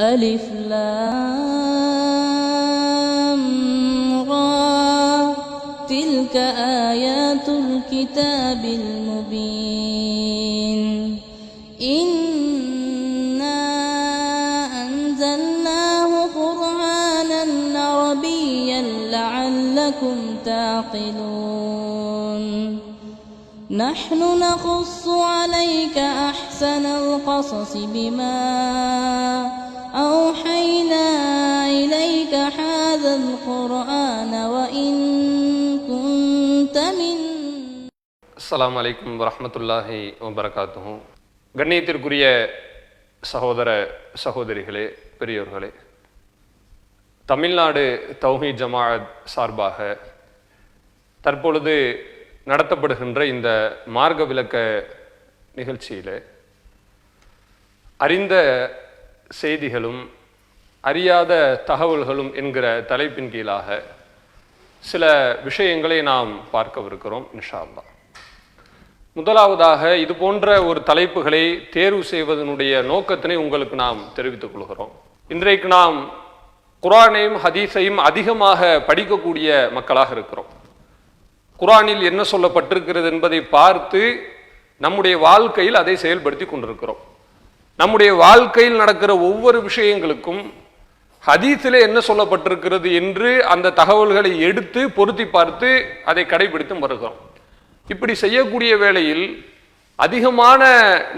ألف لام را. تلك آيات الكتاب المبين. إنا أنزلناه قرآنا عربيا لعلكم تعقلون. نحن نقص عليك أحسن القصص بما அஸ்லாம் அலைக்கும் வரமத்துல்லாஹி வபரகாத்துஹு. கண்ணியத்திற்குரிய சகோதர சகோதரிகளே பெரியோர்களே தமிழ்நாடு தௌஹீத் ஜமாஅத் சார்பாக தற்பொழுது நடத்தப்படுகின்ற இந்த மார்க்க விளக்க நிகழ்ச்சியில் அறிந்த செய்திகளும் அறியாத தகவல்களும் என்கிற தலைப்பின் கீழாக சில விஷயங்களை நாம் பார்க்கவிருக்கிறோம் நிஷா அல்லாஹ். முதலாவதாக இது போன்ற ஒரு தலைப்புகளை தேர்வு செய்வதனுடைய நோக்கத்தினை உங்களுக்கு நாம் தெரிவித்துக் கொள்கிறோம். இன்றைக்கு நாம் குரானையும் ஹதீஸையும் அதிகமாக படிக்கக்கூடிய மக்களாக இருக்கிறோம். குரானில் என்ன சொல்லப்பட்டிருக்கிறது என்பதை பார்த்து நம்முடைய வாழ்க்கையில் அதை செயல்படுத்தி கொண்டிருக்கிறோம். நம்முடைய வாழ்க்கையில் நடக்கிற ஒவ்வொரு விஷயங்களுக்கும் ஹதீஸில் என்ன சொல்லப்பட்டிருக்கிறது என்று அந்த தகவல்களை எடுத்து பொருத்தி பார்த்து அதை கடைபிடித்து வருகிறோம். இப்படி செய்யக்கூடிய வேளையில் அதிகமான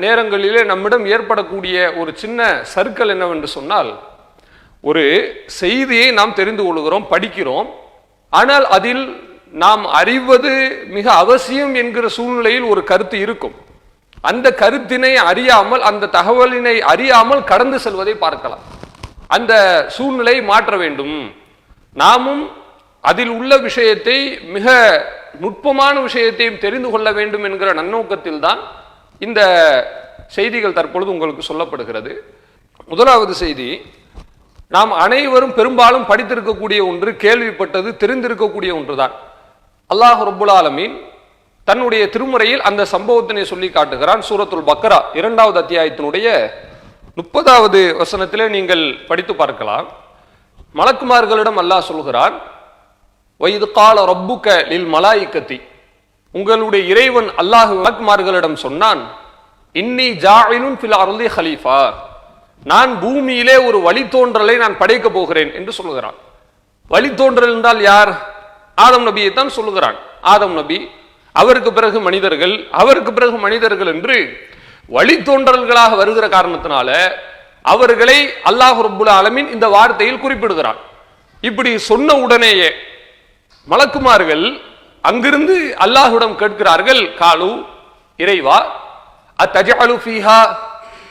நேரங்களிலே நம்மிடம் ஏற்படக்கூடிய ஒரு சின்ன சர்க்கல் என்னவென்று சொன்னால் ஒரு செய்தியை நாம் தெரிந்து கொள்கிறோம் படிக்கிறோம் ஆனால் அதில் நாம் அறிவது மிக அவசியம் என்கிற சூழ்நிலையில் ஒரு கருத்து இருக்கும். அந்த கருத்தினை அறியாமல் அந்த தகவலினை அறியாமல் கடந்து செல்வதை பார்க்கலாம். அந்த சூழ்நிலை மாற்ற வேண்டும். நாமும் அதில் உள்ள விஷயத்தை மிக நுட்பமான விஷயத்தையும் தெரிந்து கொள்ள வேண்டும் என்கிற நன்னோக்கத்தில் தான் இந்த செய்திகள் தற்பொழுது உங்களுக்கு சொல்லப்படுகிறது. முதலாவது செய்தி நாம் அனைவரும் பெரும்பாலும் படித்திருக்கக்கூடிய ஒன்று கேள்விப்பட்டது தெரிந்திருக்கக்கூடிய ஒன்றுதான். அல்லாஹ் ரபுல் ஆலமீன் தன்னுடைய திருமுறையில் அந்த சம்பவத்தினை சொல்லி காட்டுகிறான். சூரத்துல் பக்ரா இரண்டாவது அத்தியாயத்தினுடைய முப்பதாவது வசனத்திலே நீங்கள் படித்து பார்க்கலாம். மலக்குமார்களிடம் அல்லாஹ் சொல்கிறான் வயது கால ரப்புக்க லில் மலாயிக்கத்தி உங்களுடைய இறைவன் அல்லாஹ் மலக்குமார்களிடம் சொன்னான் இன்னி ஜாயினும் ஃபில் அருளி ஹலீஃபா நான் பூமியிலே ஒரு வழித்தோன்றலை நான் படைக்க போகிறேன் என்று சொல்லுகிறான் வழித்தோன்றல் என்றால் யார்? ஆதம் நபியை தான் சொல்லுகிறான் ஆதம் நபி அவருக்கு பிறகு மனிதர்கள் அவருக்கு பிறகு மனிதர்கள் என்று வழித்தோன்றல்களாக வருகிற காரணத்தினால அவர்களை அல்லாஹ் ரபுல் ஆலமின் இந்த வார்த்தையில் குறிப்பிடுகிறான். இப்படி சொன்ன உடனேயே மலக்குமார்கள் அங்கிருந்து அல்லாஹுடம் கேட்கிறார்கள் காலு இறைவா அத்தஜஅலு ஃபீஹா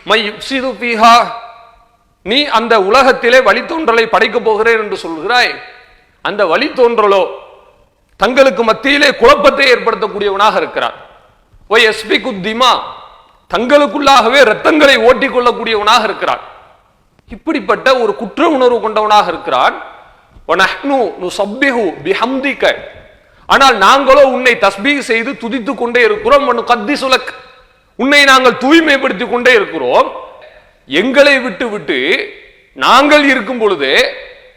மை ஃபீஹா நீ அந்த உலகத்திலே வழித்தோன்றலை படைக்கப் போகிறேன் என்று சொல்கிறாய். அந்த வழித்தோன்றலோ தங்களுக்கு மத்தியிலே குழப்பத்தை ஏற்படுத்தக்கூடியவனாக இருக்கிறார். ஒய் எஸ்பி குத்திமா தங்களுக்குள்ளாகவே ரத்தங்களை ஓட்டிக் கொள்ளக்கூடியவனாக இருக்கிறான் இப்படிப்பட்ட ஒரு குற்ற உணர்வு கொண்டவனாக இருக்கிறான். பிஹம்திக ஆனால் நாங்களோ உன்னை தஸ்பீஹ் செய்து துதித்துக் கொண்டே இருக்கிறோம். கத்தி சுலக் உன்னை நாங்கள் தூய்மைப்படுத்திக் கொண்டே இருக்கிறோம். எங்களை விட்டு விட்டு நாங்கள் இருக்கும் பொழுது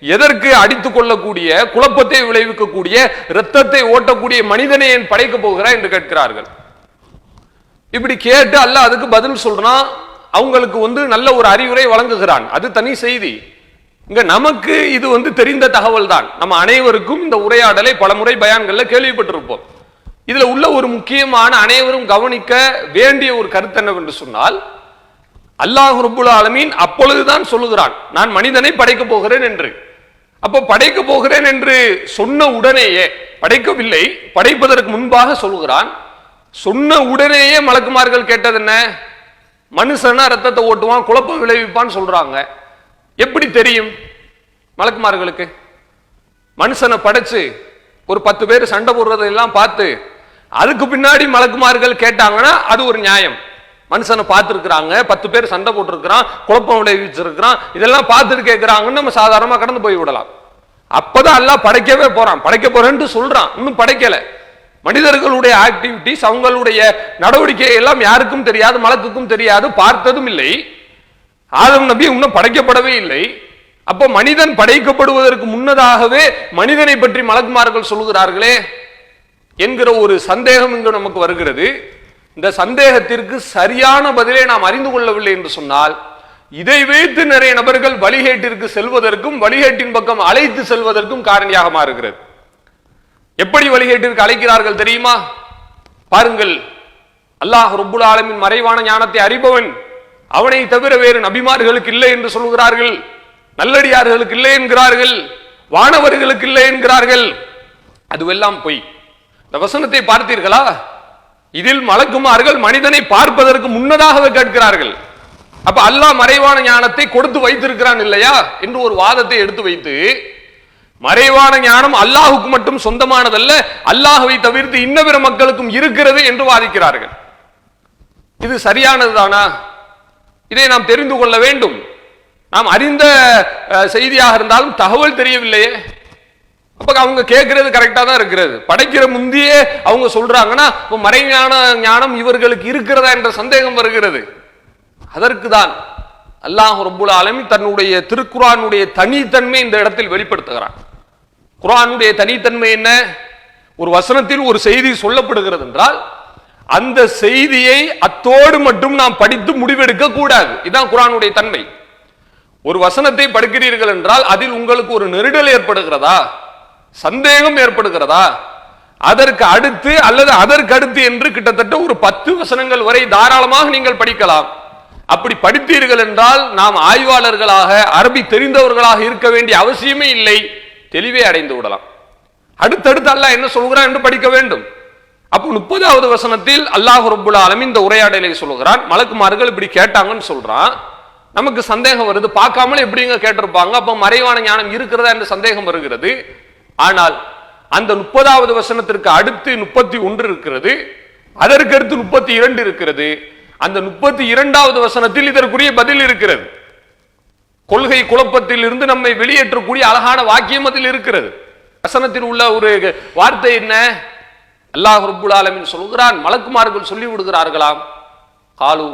எதற்கு அடித்துக் கொள்ளக்கூடிய குழப்பத்தை விளைவிக்கக்கூடிய இரத்தத்தை ஓட்டக்கூடிய மனிதனை என் படைக்க போகிறாய் என்று கேட்கிறார்கள். இப்படி கேட்டு அல்ல அதுக்கு பதில் சொல்றான். அவங்களுக்கு வந்து நல்ல ஒரு அறிவுரை வழங்குகிறான். அது தனி செய்தி. இங்க நமக்கு இது வந்து தெரிந்த தகவல் தான் நம்ம அனைவருக்கும் இந்த உரையாடலை பலமுறை பயான்களில் கேள்விப்பட்டிருப்போம். இதுல உள்ள ஒரு முக்கியமான அனைவரும் கவனிக்க வேண்டிய ஒரு கருத்து என்னவென்று சொன்னால் அல்லாஹ் ரபுல் ஆலமீன் அப்பொழுதுதான் சொல்லுகிறான் நான் மனிதனை படைக்க போகிறேன் என்று. அப்போ படைக்க போகிறேன் என்று சொன்ன உடனேயே படைக்கவில்லை படைப்பதற்கு முன்பாக சொல்லுகிறான் சொன்ன உடனேயே மலக்குமார்கள் கேட்டது என்ன? மனுஷனா ரத்தத்தை ஓட்டுவான் குழப்பம் விளைவிப்பான்னு சொல்றாங்க. எப்படி தெரியும்? மலக்குமார்களுக்கு. மனுஷனை படைச்சு ஒரு பத்து பேர் சண்டை போடுறதெல்லாம் பார்த்து அதுக்கு பின்னாடி மலக்குமார்கள் கேட்டாங்கன்னா அது ஒரு நியாயம். மனுஷனை பார்த்துருக்குறாங்க பத்து பேர் சண்டை போட்டிருக்கிறான் குழப்பம் விளைவிச்சிருக்கிறான் இதெல்லாம் பார்த்துட்டு கேட்குறாங்கன்னு நம்ம சாதாரணமாக கடந்து போய் விடலாம். அப்போதான் எல்லாம் படைக்கவே போகிறான் படைக்க போறேன்ட்டு சொல்கிறான் இன்னும் படைக்கலை. மனிதர்களுடைய ஆக்டிவிட்டிஸ் அவங்களுடைய நடவடிக்கை எல்லாம் யாருக்கும் தெரியாது மலக்குக்கும் தெரியாது பார்த்ததும் இல்லை. ஆதம் நபி இன்னும் படைக்கப்படவே இல்லை. அப்போ மனிதன் படைக்கப்படுவதற்கு முன்னதாகவே மனிதனை பற்றி மலக்குமார்கள் சொல்லுகிறார்களே என்கிற ஒரு சந்தேகம் இங்கு நமக்கு வருகிறது. இந்த சந்தேகத்திற்கு சரியான பதிலை நாம் அறிந்து கொள்ளவில்லை என்று சொன்னால் இதை வைத்து நிறைய நபர்கள் வழிகேட்டிற்கு செல்வதற்கும் வழிகேட்டின் பக்கம் அழைத்து செல்வதற்கும் காரணியாக மாறுகிறது. எப்படி வழிகேட்டிற்கு அழைக்கிறார்கள் தெரியுமா? பாருங்கள் அல்லாஹ் ரப்புல் ஆலமின் மறைவான ஞானத்தை அறிபவன் அவனை தவிர வேறு நபிமார்களுக்கு இல்லை என்று சொல்கிறார்கள் நல்லடியார்களுக்கு இல்லை என்கிறார்கள் வானவர்களுக்கு இல்லை என்கிறார்கள். அதுவெல்லாம் பொய். இந்த வசனத்தை பார்த்தீர்களா? இதில் மலக்குமார்கள் மனிதனை பார்ப்பதற்கு முன்னதாகவே கேட்கிறார்கள். அப்ப அல்லாஹ் மறைவான ஞானத்தை கொடுத்து வைத்திருக்கிறான் இல்லையா? என்று ஒரு வாதத்தை எடுத்து வைத்து மறைவான ஞானம் அல்லாஹுக்கு மட்டும் சொந்தமானதல்ல அல்லாஹுவை தவிர்த்து இன்ன பிற மக்களுக்கும் இருக்கிறது என்று வாதிக்கிறார்கள். இது சரியானதுதானா? இதை நாம் தெரிந்து கொள்ள வேண்டும். நாம் அறிந்த செய்தியாக இருந்தாலும் தகவல் தெரியவில்லையே. அப்ப அவங்க கேட்கறது கரெக்டா தான் இருக்கிறது. படைக்கிற முந்தியே அவங்க சொல்றாங்கன்னா இப்போ மறைஞான ஞானம் இவர்களுக்கு இருக்கிறதா என்ற சந்தேகம் வருகிறது. அதற்கு தான் அல்லாஹ் ரபுல் ஆலமி தன்னுடைய திருக்குரானுடைய தனித்தன்மை இந்த இடத்தில் வெளிப்படுத்துகிறான். குரானுடைய தனித்தன்மை என்ன? ஒரு வசனத்தில் ஒரு செய்தி சொல்லப்படுகிறது என்றால் அந்த செய்தியை அத்தோடு மட்டும் நாம் படித்து முடிவெடுக்க கூடாது. இதுதான் குரானுடைய தன்மை. ஒரு வசனத்தை படிக்கிறீர்கள் என்றால் அதில் உங்களுக்கு ஒரு நெருடல் ஏற்படுகிறதா? சந்தேகம் ஏற்படுகிறதா? அதற்கு அடுத்து அல்லது அதற்கு அடுத்து என்று கிட்டத்தட்ட ஒரு பத்து வசனங்கள் வரை தாராளமாக நீங்கள் படிக்கலாம். அப்படி படித்தீர்கள் என்றால் நாம் ஆய்வாளர்களாக அரபி தெரிந்தவர்களாக இருக்க வேண்டிய அவசியமே இல்லை. தெளிவே அடைந்து விடலாம். அடுத்தடுத்து அல்லாஹ் என்ன சொல்கிறான் என்று படிக்க வேண்டும். அப்போ முப்பதாவது வசனத்தில் அல்லாஹ் ரபுல்லா அலமிந்த இந்த உரையாடலை சொல்கிறான். மலக்குமார்கள் இப்படி கேட்டாங்கன்னு சொல்றான். நமக்கு சந்தேகம் வருது. பார்க்காமலே எப்படிங்க கேட்டிருப்பாங்க? அப்ப மறைவான ஞானம் இருக்கிறதா என்று சந்தேகம் வருகிறது. ஆனால் அந்த முப்பதாவது வசனத்திற்கு அடுத்து முப்பத்தி ஒன்று இருக்கிறது. அதற்கு அடுத்து முப்பத்தி இரண்டு இருக்கிறது. அந்த முப்பத்தி இரண்டாவது வசனத்தில் இதற்குரிய பதில் இருக்கிறது. கொள்கை குழப்பத்தில் இருந்து நம்மை வெளியேற்றக்கூடிய அழகான வாக்கியம் அதில் இருக்கிறது. வசனத்தில் உள்ள ஒரு வார்த்தை என்ன? அல்லாஹ் ரபுல் ஆலமின் சொல்கிறான் மலக்குமார்கள் சொல்லி விடுகிறார்களாம் காலு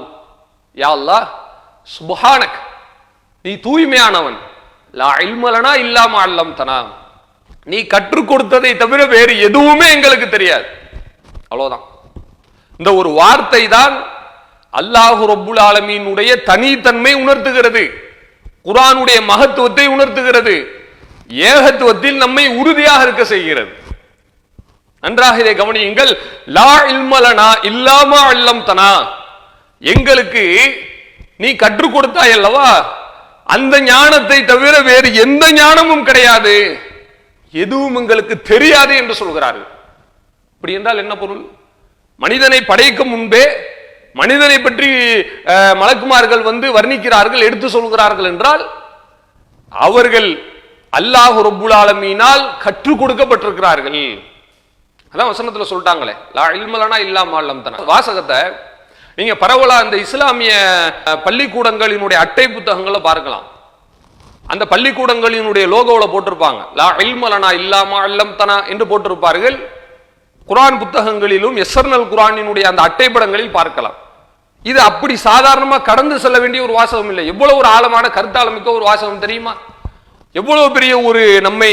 யா அல்லாஹ் சுபஹானக். நீ தூய்மையானவன். லா இல்மலனா இல்லாம அல்லம் தனா நீ கற்றுக் கொடுத்ததை தவிர வேறு எதுவுமே எங்களுக்கு தெரியாது. அவ்வளவுதான். இந்த ஒரு வார்த்தை தான் அல்லாஹு ரப்புல் ஆலமீனுடைய தனித்தன்மை உணர்த்துகிறது. குரானுடைய மகத்துவத்தை உணர்த்துகிறது. ஏகத்துவத்தில் நம்மை உறுதியாக இருக்க செய்கிறது. நன்றாக இதை கவனியுங்கள். லா இல்மலனா இல்லாம அல்லம் தனா எங்களுக்கு நீ கற்றுக் கொடுத்தாய் அல்லவா அந்த ஞானத்தை தவிர வேறு எந்த ஞானமும் கிடையாது. எதுவும் எங்களுக்கு தெரியாது என்று சொல்கிறார்கள். அப்படி என்றால் என்ன பொருள்? மனிதனை படைக்கும் முன்பே மனிதனை பற்றி மலக்குமார்கள் வந்து வர்ணிக்கிறார்கள் எடுத்து சொல்கிறார்கள் என்றால் அவர்கள் அல்லாஹ் ரப்புல் ஆலமீனால் கற்றுக் கொடுக்கப்பட்டிருக்கிறார்கள். அதான் வசனத்தில் சொல்லிட்டாங்களே லா இல்மலனா இல்லாம அல்லம் வாசகத்தை நீங்க பரவலா அந்த இஸ்லாமிய பள்ளிக்கூடங்களினுடைய அட்டை புத்தகங்களை பார்க்கலாம். அந்த பள்ளிக்கூடங்களினுடைய லோகோவில் போட்டிருப்பாங்க. லா இல்மலனா இல்லாம இல்லம் தனா என்று போட்டிருப்பார்கள். குரான் புத்தகங்களிலும் எஸ்எர்னல் குரானினுடைய அந்த அட்டைப்படங்களில் பார்க்கலாம். இது அப்படி சாதாரணமாக கடந்து செல்ல வேண்டிய ஒரு வாசகம் இல்லை. எவ்வளவு ஒரு ஆழமான கருத்தாளமிக்க ஒரு வாசகம் தெரியுமா? எவ்வளவு பெரிய ஒரு நம்மை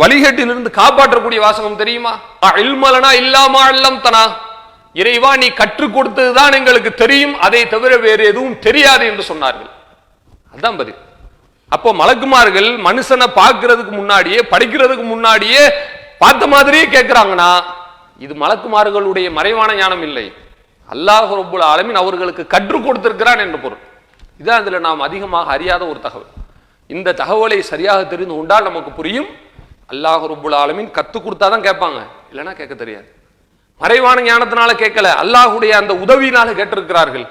வழிகேட்டிலிருந்து காப்பாற்றக்கூடிய வாசகம் தெரியுமா? இல்மலனா இல்லாமா இல்லம் தனா இறைவா நீ கற்றுக் கொடுத்ததுதான் எங்களுக்கு தெரியும். அதை தவிர வேறு எதுவும் தெரியாது என்று சொன்னார்கள். அதான் பதில். அப்போ மலக்குமார்கள் மனுஷனை பார்க்கறதுக்கு முன்னாடியே படிக்கிறதுக்கு முன்னாடியே பார்த்த மாதிரியே கேட்கிறாங்கன்னா இது மலக்குமார்களுடைய மறைவான ஞானம் இல்லை. அல்லாஹ் ரப்புல் ஆலமின் அவர்களுக்கு கற்றுக் கொடுத்திருக்கிறான் என்று பொருள். இதான் இதுல நாம் அதிகமாக அறியாத ஒரு தகவல். இந்த தகவலை சரியாக தெரிந்து கொண்டால் நமக்கு புரியும். அல்லாஹ் ரப்புல் ஆலமின் கற்றுக் கொடுத்தாதான் கேட்பாங்க. இல்லைன்னா கேட்க தெரியாது. மறைவான ஞானத்தினால கேட்கல. அல்லாஹுடைய அந்த உதவியினால கேட்டிருக்கிறார்கள்.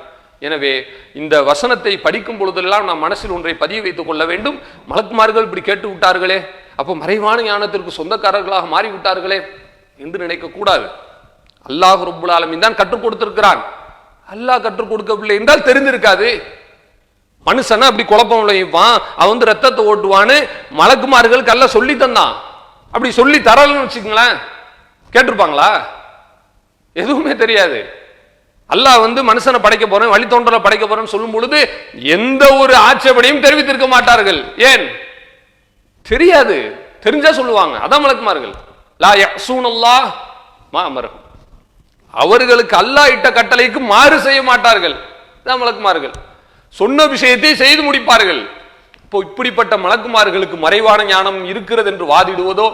எனவே இந்த வசனத்தை படிக்கும் பொழுதெல்லாம் நாம் மனசில் ஒன்றை பதிய வைத்துக் கொள்ள வேண்டும். மலக்குமார்கள் இப்படி கேட்டு விட்டார்களே. அப்போ மறைவான ஞானத்திற்கு சொந்தக்காரர்களாக மாறி விட்டார்களே என்று நினைக்க கூடாது. அல்லாஹ் ரொம்ப ஆலமின் தான் கற்றுக் கொடுத்திருக்கிறான். அல்லாஹ் கற்றுக் கொடுக்கவில்லை என்றால் தெரிந்திருக்காது. மனுஷனா அப்படி குழப்பம் விளைவிப்பான். அவன் வந்து ரத்தத்தை ஓட்டுவான்னு மலக்குமார்கள் கல்ல சொல்லி தந்தான். அப்படி சொல்லி தரலன்னு வச்சுக்கங்களேன். கேட்டிருப்பாங்களா? எதுவுமே தெரியாது. அல்லாஹ் வந்து மனுஷனை படைக்க போறேன் வழித்தோன்றலை படைக்க போறேன்னு சொல்லும் பொழுது எந்த ஒரு ஆட்சேபனையும் தெரிவித்திருக்க மாட்டார்கள். ஏன்? தெரியாது. தெரிஞ்சா சொல்லுவாங்க. அதான் மலக்குமார்கள் லா யசூனல்லா மா அமரஹும் அவர்களுக்கு அல்லாஹ் இட்ட கட்டளைக்கு மாறு செய்ய மாட்டார்கள். தான் மலக்குமார்கள் சொன்ன விஷயத்தை செய்து முடிப்பார்கள். இப்போ இப்படிப்பட்ட மலக்குமார்களுக்கு மறைவான ஞானம் இருக்கிறது என்று வாதிடுவதோ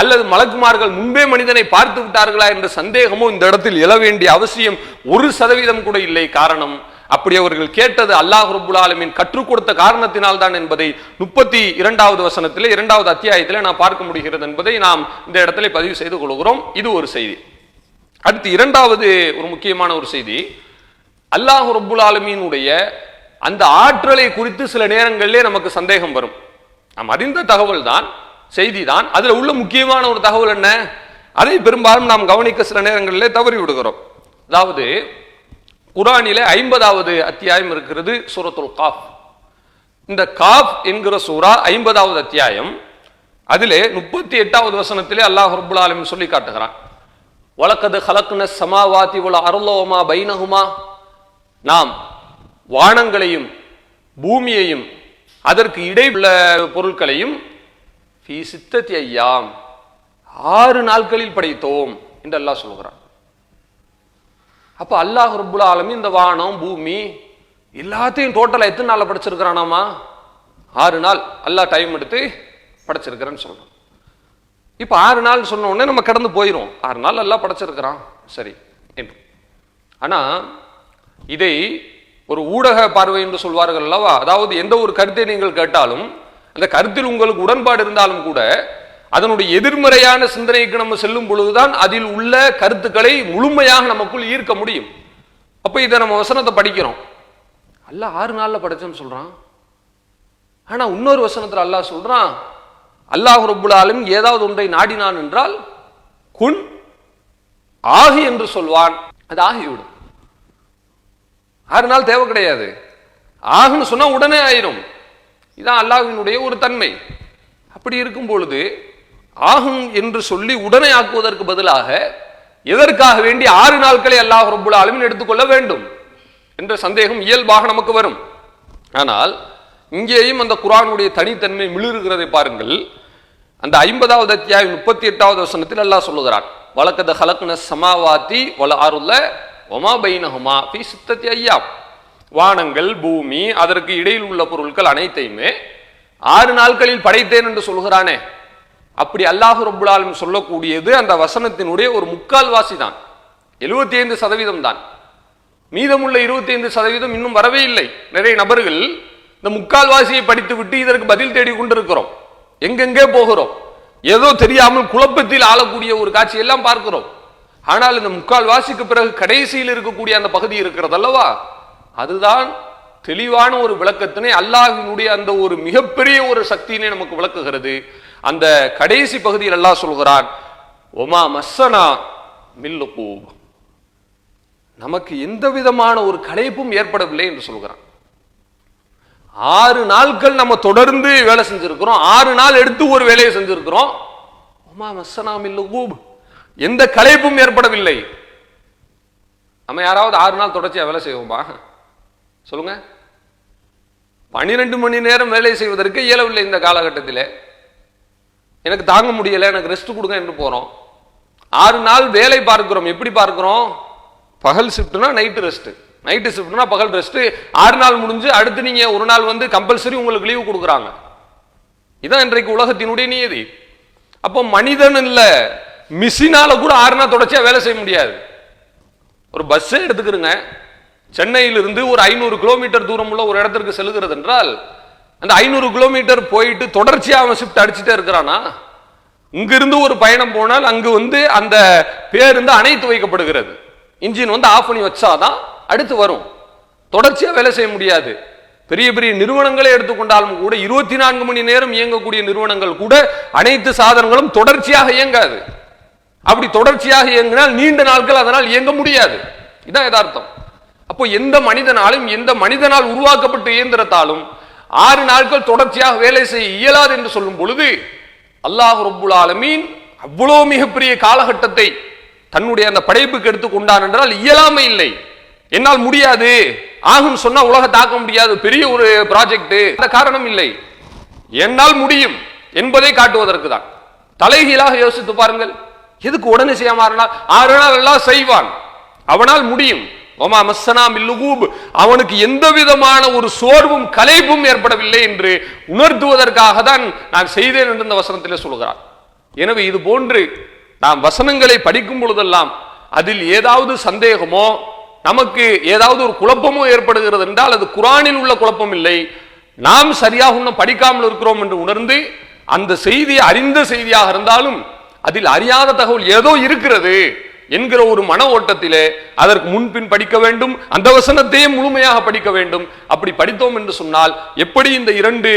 அல்லது மலக்குமார்கள் முன்பே மனிதனை பார்த்து விட்டார்களா என்ற சந்தேகமோ இந்த இடத்தில் எழ வேண்டிய அவசியம் ஒரு சதவீதம் கூட இல்லை. காரணம் அப்படி அவர்கள் கேட்டது அல்லாஹ் ரபுல் ஆலமின் கற்றுக் கொடுத்த காரணத்தினால் தான் என்பதை முப்பத்தி இரண்டாவது வசனத்திலே இரண்டாவது அத்தியாயத்திலே நான் பார்க்க முடிகிறது என்பதை நாம் இந்த இடத்துல பதிவு செய்து கொள்கிறோம். இது ஒரு செய்தி. அடுத்து இரண்டாவது ஒரு முக்கியமான ஒரு செய்தி. அல்லாஹ் ரபுல் ஆலமீனுடைய அந்த ஆற்றலை குறித்து சில நேரங்களிலே நமக்கு சந்தேகம் வரும். நாம் அறிந்த தகவல் தான் செய்தி தான் அதில் உள்ள முக்கியமான ஒரு தகவல் என்ன? அதை பெரும்பாலும் நாம் கவனிக்க சில நேரங்களிலே தவறி விடுகிறோம். அதாவது குரானிலே ஐம்பதாவது அத்தியாயம் இருக்கிறது சூரத்துல் காஃப். இந்த காஃப் என்கிற சூரா ஐம்பதாவது அத்தியாயம் அதிலே முப்பத்தி எட்டாவது வசனத்திலே அல்லாஹ் ரபுல் ஆலமின் சொல்லி காட்டுகிறான். வழக்கது ஹலக்குன சமாவாதி உல அருளோமா பைனகுமா நாம் வானங்களையும் பூமியையும் அதற்கு இடையுள்ள பொருட்களையும் ஃபி சித்தத்தி ஐயாம். ஆறு நாட்களில் படைத்தோம் என்று அல்லாஹ் சொல்கிறான். அப்போ அல்லாஹ் ரபுல் ஆலமி இந்த வானம் பூமி எல்லாத்தையும் டோட்டலாக எத்தனை நாளில் படைச்சிருக்கிறானாமா? ஆறு நாள். அல்லாஹ் டைம் எடுத்து படைச்சிருக்கிறேன்னு சொல்கிறான் இப்போ ஆறு நாள் சொன்ன உடனே நம்ம கடந்து போயிடும் ஆறு நாள் எல்லாம் படைச்சிருக்கிறான். சரி என்று. ஆனால் இதை ஒரு ஊடக பார்வை என்று சொல்வார்கள் அல்லவா? அதாவது எந்த ஒரு கருத்தை நீங்கள் கேட்டாலும் அந்த கருத்தில் உங்களுக்கு உடன்பாடு இருந்தாலும் கூட அதனுடைய எதிர்மறையான சிந்தனைக்கு நம்ம செல்லும் பொழுதுதான் அதில் உள்ள கருத்துக்களை முழுமையாக நமக்குள் ஈர்க்க முடியும். அப்ப இதை நம்ம வசனத்தை படிக்கிறோம். அல்ல ஆறு நாள்ல படைச்சேன்னு சொல்றான். ஆனா இன்னொரு வசனத்துல அல்லாஹ் சொல்றான் அல்லாஹ் ரப்புல் ஏதாவது ஒன்றை நாடினான் என்றால் குன் ஆகி என்று சொல்வான். அது ஆகிவிடும் ஆறு நாள் தேவை கிடையாது. ஆகுன்னு சொன்னா உடனே ஆயிரும். இதான் அல்லாஹினுடைய ஒரு தன்மை. அப்படி இருக்கும் பொழுது ஆகும் என்று சொல்லி உடனே ஆக்குவதற்கு பதிலாக எதற்காக வேண்டி ஆறு நாட்களை அல்லாஹ் ரப்புல் ஆலமீன் எடுத்துக்கொள்ள வேண்டும்? என்ற சந்தேகம் இயல்பாக நமக்கு வரும். ஆனால் இங்கேயும் அந்த குரானுடைய தனித்தன்மை மிளிருகிறதை பாருங்கள். அந்த ஐம்பதாவது அத்தியாயம் முப்பத்தி எட்டாவது வசனத்தில் அல்லாஹ் சொல்லுகிறான் வழக்கத ஹலக்ன சமாவாத்தி வல ஆறுல ஒமா பைனஹுமா பி சித்தத்தி ஐயாம். வானங்கள் பூமி அதற்கு இடையில் உள்ள பொருட்கள் அனைத்தையுமே ஆறு நாட்களில் படைத்தேன் என்று சொல்கிறானே அப்படி அல்லாஹு ரப்புல் சொல்லக்கூடியது அந்த வசனத்தினுடைய ஒரு முக்கால்வாசி தான். எழுபத்தி ஐந்து சதவீதம் தான். மீதமுள்ள இருபத்தி ஐந்து சதவீதம் இன்னும் வரவே இல்லை. நிறைய நபர்கள் இந்த முக்கால்வாசியை படித்து விட்டு இதற்கு பதில் தேடி கொண்டிருக்கிறோம். எங்கெங்கே போகிறோம்? ஏதோ தெரியாமல் குழப்பத்தில் ஆளக்கூடிய ஒரு காட்சி எல்லாம் பார்க்கிறோம். ஆனால் இந்த முக்கால்வாசிக்கு பிறகு கடைசியில் இருக்கக்கூடிய அந்த பகுதி இருக்கிறது அல்லவா அதுதான் தெளிவான ஒரு விளக்கத்தினை அல்லாஹினுடைய அந்த ஒரு மிகப்பெரிய ஒரு சக்தியினை நமக்கு விளக்குகிறது. அந்த கடைசி பகுதியில் அல்லாஹ் சொல்கிறான் ஒமா மஸ்ஸனா மில்லுகூப். நமக்கு எந்த விதமான ஒரு களைப்பும் ஏற்படவில்லை என்று சொல்கிறான். ஆறு நாட்கள் நம்ம தொடர்ந்து வேலை செஞ்சிருக்கிறோம் ஆறு நாள் எடுத்து ஒரு வேலையை செஞ்சிருக்கிறோம். ஒமா மஸ்ஸனா மில்லுகூப். எந்த களைப்பும் ஏற்படவில்லை. நம்ம யாராவது ஆறு நாள் தொடர்ச்சியாக வேலை செய்வோமா? சொல்லுங்க. பன்னிரெண்டு மணி நேரம் வேலை செய்வதற்கு இயலவில்லை இந்த காலகட்டத்தில். எனக்கு தாங்க முடியலை எனக்கு ரெஸ்ட் கொடுங்க என்று போகிறோம் ஆறு நாள் வேலை பார்க்கிறோம். எப்படி பார்க்கிறோம்? பகல் ஷிஃப்ட்னா நைட்டு ரெஸ்ட்டு நைட்டு ஷிஃப்ட்னா பகல் ரெஸ்ட்டு ஆறு நாள் முடிஞ்சு அடுத்து நீங்கள் ஒரு நாள் வந்து கம்பல்சரி உங்களுக்கு லீவு கொடுக்குறாங்க. இதான் இன்றைக்கு உலகத்தினுடைய நியதி. அப்போ மனிதன் இல்லை மிஷினால் கூட ஆறு நாள் தொடர்ச்சியாக வேலை செய்ய முடியாது. ஒரு பஸ்ஸே எடுத்துக்கிறங்க சென்னையிலிருந்து ஒரு ஐநூறு கிலோமீட்டர் தூரம் உள்ள ஒரு இடத்திற்கு செல்கிறது என்றால் அந்த ஐநூறு கிலோமீட்டர் போயிட்டு தொடர்ச்சியாக அவன் ஷிஃப்ட் அடிச்சுட்டே இருக்கிறானா? இங்கிருந்து ஒரு பயணம் போனால் அங்கு வந்து அந்த பேருந்து அணைத்து வைக்கப்படுகிறது. இன்ஜின் வந்து ஆஃப் பண்ணி வச்சாதான் அடுத்து வரும். தொடர்ச்சியாக வேலை செய்ய முடியாது. பெரிய பெரிய நிறுவனங்களை எடுத்துக்கொண்டாலும் கூட இருபத்தி நான்கு மணி நேரம் இயங்கக்கூடிய நிறுவனங்கள் கூட அனைத்து சாதனங்களும் தொடர்ச்சியாக இயங்காது. அப்படி தொடர்ச்சியாக இயங்கினால் நீண்ட நாட்கள் அதனால் இயங்க முடியாது. இதான் யதார்த்தம். அப்போ எந்த மனிதனாலும் எந்த மனிதனால் உருவாக்கப்பட்ட இயந்திரத்தாலும் ஆறு நாட்கள் தொடர்ச்சியாக வேலை செய்ய இயலாது என்று சொல்லும் பொழுது அல்லாஹ் ரபுல் ஆலமீன் அவ்வளோ மிகப்பெரிய காலகட்டத்தை தன்னுடைய அந்த படைப்புக்கு எடுத்துக் கொண்டான் என்றால் இயலாமை இல்லை. என்னால் முடியாது. ஆகும் சொன்னா உலக தாக்க முடியாது. பெரிய ஒரு ப்ராஜெக்ட் அந்த காரணம் இல்லை. என்னால் முடியும் என்பதை காட்டுவதற்கு தான். தலைகீழாக யோசித்து பாருங்கள். எதுக்கு உடனே செய்ய மாறினால் ஆறு நாள் எல்லாம் செய்வான். அவனால் முடியும். ஒமா மஸ்ஸனா மில்லுகூப் அவனுக்கு எந்த விதமான ஒரு சோர்வும் கலைப்பும் ஏற்படவில்லை என்று உணர்த்துவதற்காக தான் நான் செய்தேன் என்று இந்த வசனத்திலே சொல்கிறார் எனவே இது போன்று நாம் வசனங்களை படிக்கும் பொழுதெல்லாம் அதில் ஏதாவது சந்தேகமோ நமக்கு ஏதாவது ஒரு குழப்பமோ ஏற்படுகிறது என்றால் அது குரானில் உள்ள குழப்பம் இல்லை. நாம் சரியாக இன்னும் படிக்காமல் இருக்கிறோம் என்று உணர்ந்து அந்த செய்தி அறிந்த செய்தியாக இருந்தாலும் அதில் அறியாத தகவல் ஏதோ இருக்கிறது. என்கிற ஒரு மன ஓட்டத்திலே அதற்கு முன்பின் படிக்க வேண்டும் அந்த வசனத்தையே முழுமையாக படிக்க வேண்டும். அப்படி படித்தோம் என்று சொன்னால் எப்படி இந்த இரண்டு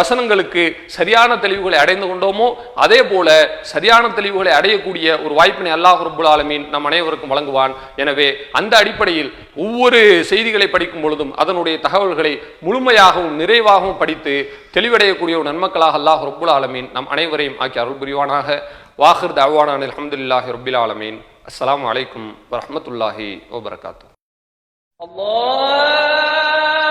வசனங்களுக்கு சரியான தெளிவுகளை அடைந்து கொண்டோமோ அதே போல சரியான தெளிவுகளை அடையக்கூடிய ஒரு வாய்ப்பினை அல்லாஹ் ரபுல் ஆலமீன் நம் அனைவருக்கும் வழங்குவான். எனவே அந்த அடிப்படையில் ஒவ்வொரு செய்திகளை படிக்கும் பொழுதும் அதனுடைய தகவல்களை முழுமையாகவும் நிறைவாகவும் படித்து தெளிவடையக்கூடிய ஒரு நன்மக்களாக அல்லாஹ் ரபுல் ஆலமீன் நம் அனைவரையும் ஆக்கி அருள் புரிவானாக. واخر دعوانا ان الحمد لله رب العالمين. السلام عليكم ورحمة الله وبركاته. الله